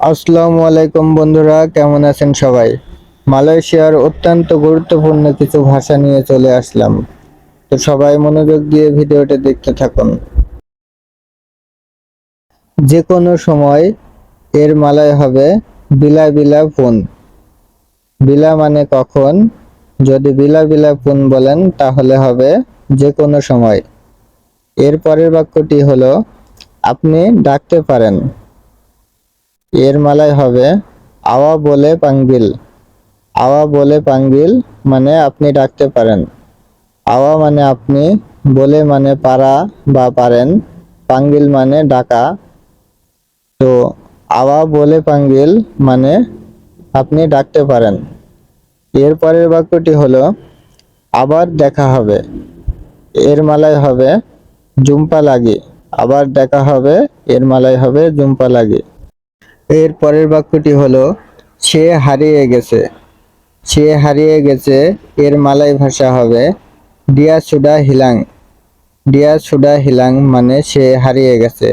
আসসালামু আলাইকুম বন্ধুরা, কেমন আছেন সবাই? মালয়েশিয়ার অত্যন্ত গুরুত্বপূর্ণ কিছু ভাষা নিয়ে চলে আসলাম। তো সবাই মনোযোগ দিয়ে ভিডিওটা দেখতে থাকুন। যে কোনো সময় এর মালায় হবে বিলা বিলা ফোন। বিলা মানে কখন? যদি বিলা বিলা ফোন বলেন, তাহলে হবে যে কোনো সময়। এর পরের বাক্যটি হলো, আপনি ডাকতে পারেন। এর মালায় হবে, আওয়া বলে পাঙ্গিল। আওয়া বলে পাঙ্গিল মানে আপনি ডাকতে পারেন। আওয়া মানে আপনি, বলে মানে পারা বা পারেন, পাঙ্গিল মানে ডাকা। তো আওয়া বলে পাঙ্গিল মানে আপনি ডাকতে পারেন। এরপরের বাক্যটি হলো, আবার দেখা হবে। এর মালায় হবে, জুম্পা লাগি। আবার দেখা হবে, এর মালায় হবে, জুম্পা লাগি। এর পরের বাক্যটি হলো, সে হারিয়ে গেছে। সে হারিয়ে গেছে, এর মালাই ভাষা হবে ডিয়া সুডা হিলাং। ডিয়া সুডা হিলাং মানে সে হারিয়ে গেছে।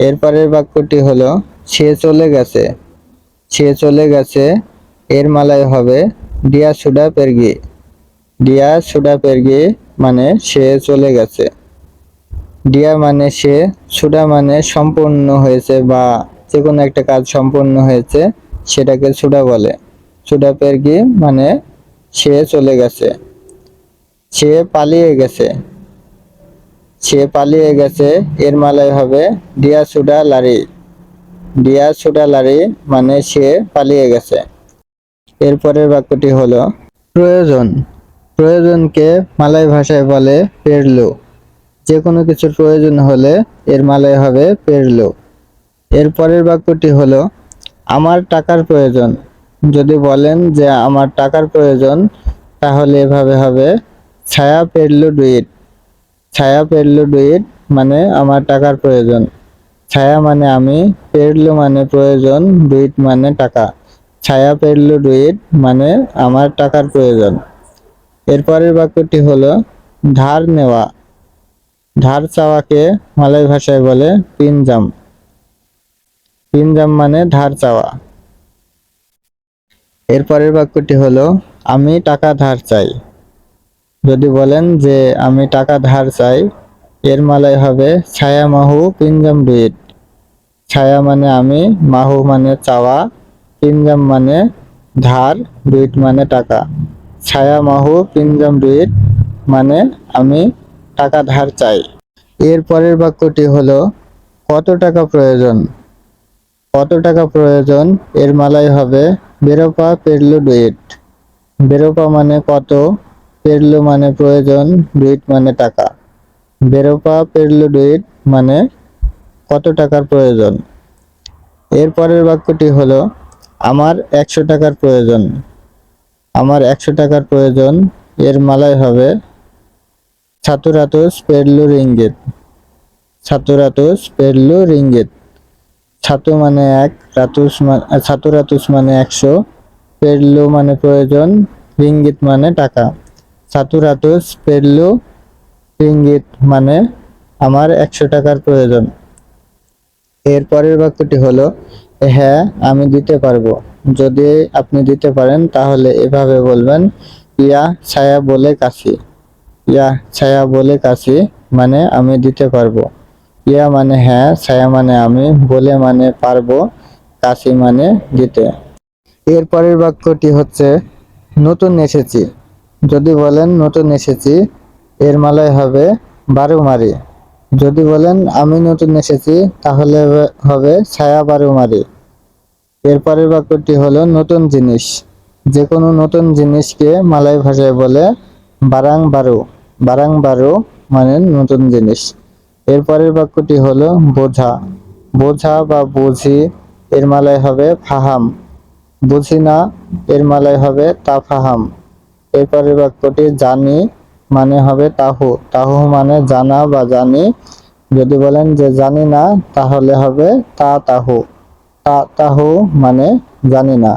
এর পরের বাক্যটি হলো, সে চলে গেছে। সে চলে গেছে, এর মালাই হবে ডিয়া সুডা পেরগি। ডিয়া সুডা পেরগি মানে সে চলে গেছে। ডিয়া মানে সে, সুডা মানে সম্পূর্ণ হয়েছে বা যে কোনো একটা কাজ সম্পন্ন হয়েছে, সেটাকে সুডা বলে। সুডা পেরগি মানে সে চলে গেছে। সে পালিয়ে গেছে। সে পালিয়ে গেছে, এর মালায় হবে ডিয়া সুডা লারি ডিয়া সুডা লারি মানে সে পালিয়ে গেছে। এরপরের বাক্যটি হলো, প্রয়োজন প্রয়োজনকে মালয় ভাষায় বলে, পেরলু যে কোনো কিছুর প্রয়োজন হলে এর মালয় হবে পেরলু এর পরের বাক্যটি হলো, আমার টাকার প্রয়োজন। যদি বলেন যে, আমার টাকার প্রয়োজন, তাহলে এভাবে হবে, ছায়া পেরলু ডুইট। ছায়া পেরলু ডুইট মানে আমার টাকার প্রয়োজন। ছায়া মানে আমি, পেরলু মানে প্রয়োজন, ডুইট মানে টাকা। ছায়া পেরলু ডুইট মানে আমার টাকার প্রয়োজন। এরপরের বাক্যটি হলো, ধার নেওয়া। ধার চাওয়াকে মালয় ভাষায় বলে পিনজাম পিনজাম মানে ধার চাওয়া। এরপরের বাক্যটি হলো, আমি টাকা ধার চাই। যদি বলেন যে, আমি টাকা ধার চাই, এর মালায় হবে, ছায়া মাহু পিনজাম ডুইট ছায়া মানে আমি, মাহু মানে চাওয়া পিনজাম মানে ধার, বিট মানে টাকা। ছায়া মাহু পিনজাম ডুইট মানে আমি টাকা ধার চাই। এর পরের বাক্যটি হলো, কত টাকা প্রয়োজন? কত টাকা প্রয়োজন? এর মালাই হবে বেরোপা পেরলু ডুইট। বেরোপা মানে কত? পেরলু মানে প্রয়োজন, ডুইট মানে টাকা। বেরোপা পেরলু ডুইট মানে কত টাকার প্রয়োজন? এর পরের বাক্যটি হলো, আমার একশো টাকার প্রয়োজন। আমার একশো টাকার প্রয়োজন, এর মালাই হবে ছাতুরাতুস পেরলু রিঙ্গিত। ছাতুরাতুস পেরলু রিঙ্গিত। ছাতু মানে এক, রাতুস মানে ছাতু রাতুস মানে একশো, পেরলু মানে প্রয়োজন, রিঙ্গিত মানে টাকা। ছাতু রাতুস, পেরলু, রিঙ্গিত মানে আমার একশো টাকার প্রয়োজন। এর পরের বাক্যটি হলো হ্যাঁ আমি দিতে পারব। যদি আপনি দিতে পারেন, তাহলে এভাবে বলবেন, ইয়া ছায়া বলে কাশি। ইয়া ছায়া বলে কাশি মানে আমি দিতে পারব। ইয়া মানে হ্যাঁ ছায়া মানে আমি, বলে মানে পারব, কাশি মানে দিতে। এর পরের বাক্যটি হচ্ছে, নতুন এসেছি। যদি বলেন, নতুন এসেছি। এর মালায় হবে, বারুমারি। যদি বলেন, আমি নতুন এসেছি, তাহলে হবে, ছায়া বারুমারি। এর পরের বাক্যটি হলো, নতুন জিনিস। যে কোনো নতুন জিনিসকে মালয় ভাষায় বলে, বারাং বারু। বারাং বারু মানে নতুন জিনিস। এর পরের বাক্যটি হলো বোঝা। বোঝা বা বুঝি এর মালায় হবে ফাহাম। বুঝি না এর মালায় হবে তা ফাহাম। এরপরের বাক্যটি জানি মানে হবে তাহু। তাহু মানে জানা বা জানি। যদি বলেন যে জানি না, তাহলে হবে তা তাহু। তা তাহু মানে জানি না।